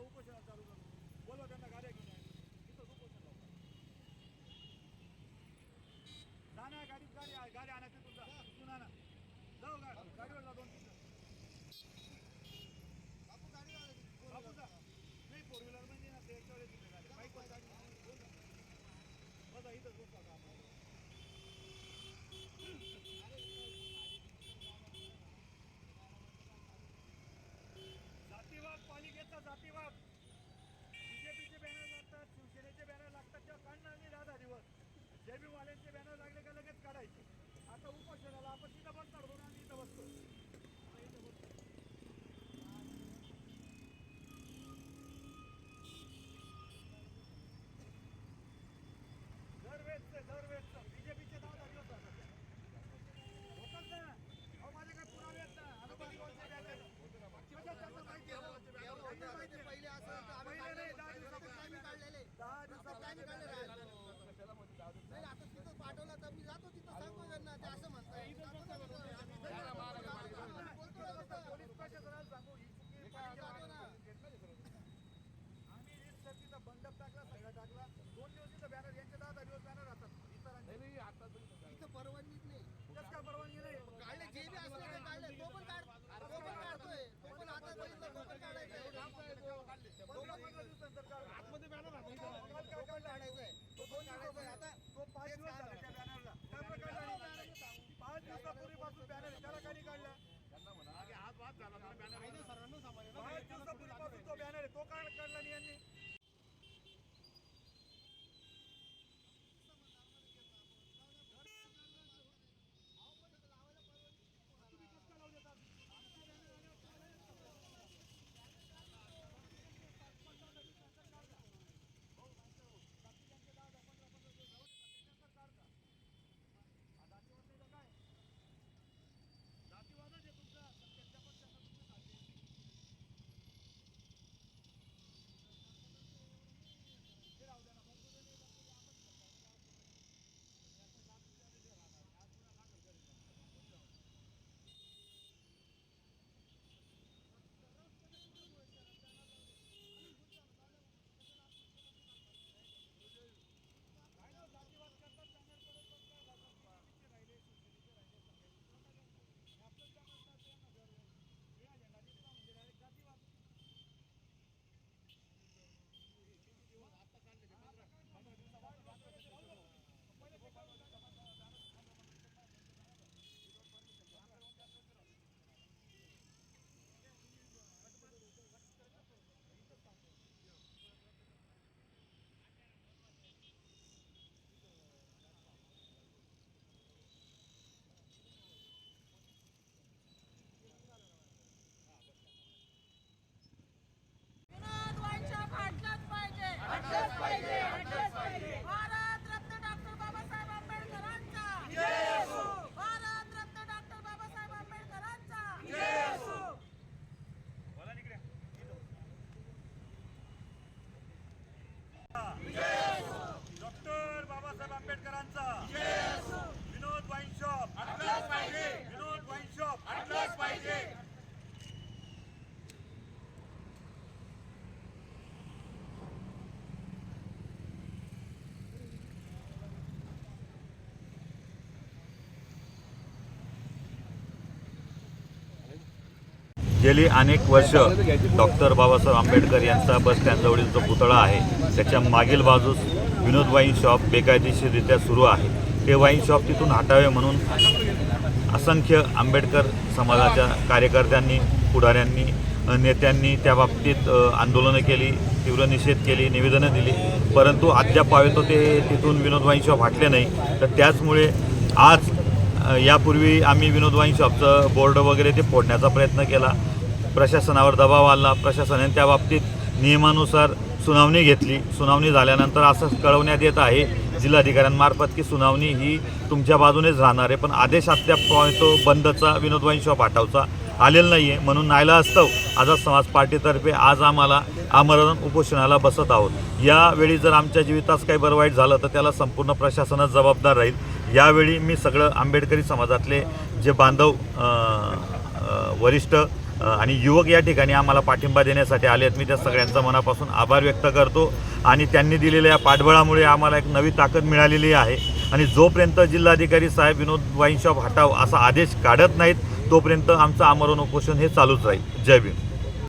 आता उपोषणाला चालू करू. बोलवा त्यांना गाड्या घेऊन तिथंच उपोषण लावू जाण्या गाडीत गाडी गाडी आणायची तुझा तिथून ना जाऊ गाडी गाडीवर जा दोन तीन बापू गाडी बापू जा. नाही फोर व्हीलर म्हणजे ना ते गाडी. बाईक गाडी बघा इथंच बसला का आता उपोषणाला आपण तिथं बसणार म्हणून आम्ही इथं बसतो आता इथं बसतो. दरवेळेसचं दरवेळेसचं बीजेपीचे दहा दहा दिवस झाले. होतच ना अहो माझे काही पुरावे आहेत ना अनुभावी वंश बॅनर. कशात त्यांना माहिती आहे? त्यांना माहिती आहे. पहिले असं होतं, आम्ही पहिले नाही, दहा काढलेले. दिवसापूर्वी आम्ही काढलेले. दहा दिवसापूर्वी आम्ही काढलेले आहे. नाही, आता तिथं पाठवलं तर मी जातो तिथं सांगतो त्यांना ते असं म्हणताय पोलीस प्रशासनाला सांगू ही चुकी पाहिजे आम्ही वीस टक्केचा बंडप टाकला सगळा टाकला दोन दिवस इथं बॅनर यांचे दहा दिवस राहतात इतरांचे इथं परवानगीच नाही कसं काय परवानगी नाही काढले जे बी ते काढले तो पण काढ तो पण काढतोय तो पण आता बघितलं तो पण काढायचंय पंधरा दिवसानंतर आतमध्ये बॅनर काल काय काढायचंय तो दोन दिवसापूर्वी आता तो पाच दिवस झाले त्या बॅनरला काय पाच दिवसापूर्वीपासून बॅनर आहे. त्याला काही काढला गेली अनेक वर्ष डॉक्टर बाबासाहेब आंबेडकर यांचा बस स्टँडजवळील जो पुतळा आहे त्याच्या मागील बाजूस विनोद वाईन शॉप बेकायदेशीररित्या सुरू आहे. ते वाईन शॉप तिथून हटावे म्हणून असंख्य आंबेडकर समाजाच्या कार्यकर्त्यांनी पुढाऱ्यांनी नेत्यांनी त्या बाबतीत आंदोलनं केली तीव्र निषेध केली निवेदनं दिली. परंतु अद्याप तो ते तिथून विनोद वाईन शॉप हटले नाही. तर त्याचमुळे आज यापूर्वी आम्ही विनोद वाईन शॉपचं बोर्ड वगैरे ते फोडण्याचा प्रयत्न केला. प्रशासनावर दबाव आला. प्रशासनाने त्या बाबतीत नियमानुसार सुनावणी घेतली. सुनावणी झाल्यानंतर असं कळवण्यात येत आहे जिल्हाधिकाऱ्यांमार्फत की सुनावणी ही तुमच्या बाजूनेच राहणार आहे. पण आदेश अद्याप तो बंदचा विनोदवाईन शॉप हटवचा आलेला नाही आहे म्हणून नायला असतो आझाद समाज पार्टीतर्फे आज आम्हाला आमरण उपोषणाला बसत आहोत. यावेळी जर आमच्या जीवितास काही बरं वाईट झालं तर त्याला संपूर्ण प्रशासनच जबाबदार राहील. यावेळी मी सगळं आंबेडकरी समाजातले जे बांधव वरिष्ठ आणि युवक या ठिकाणी आम्हाला पाठिंबा देण्यासाठी आले आहेत. मी त्या सगळ्यांचा मनापासून आभार व्यक्त करतो आणि त्यांनी दिलेल्या या पाठबळामुळे आम्हाला एक नवी ताकद मिळालेली आहे. आणि जोपर्यंत जिल्हाधिकारी साहेब विनोद वाईन शॉप हटाव असा आदेश काढत नाहीत तोपर्यंत आमचं आमरण उपोषण हे चालूच राहील. जय भीम.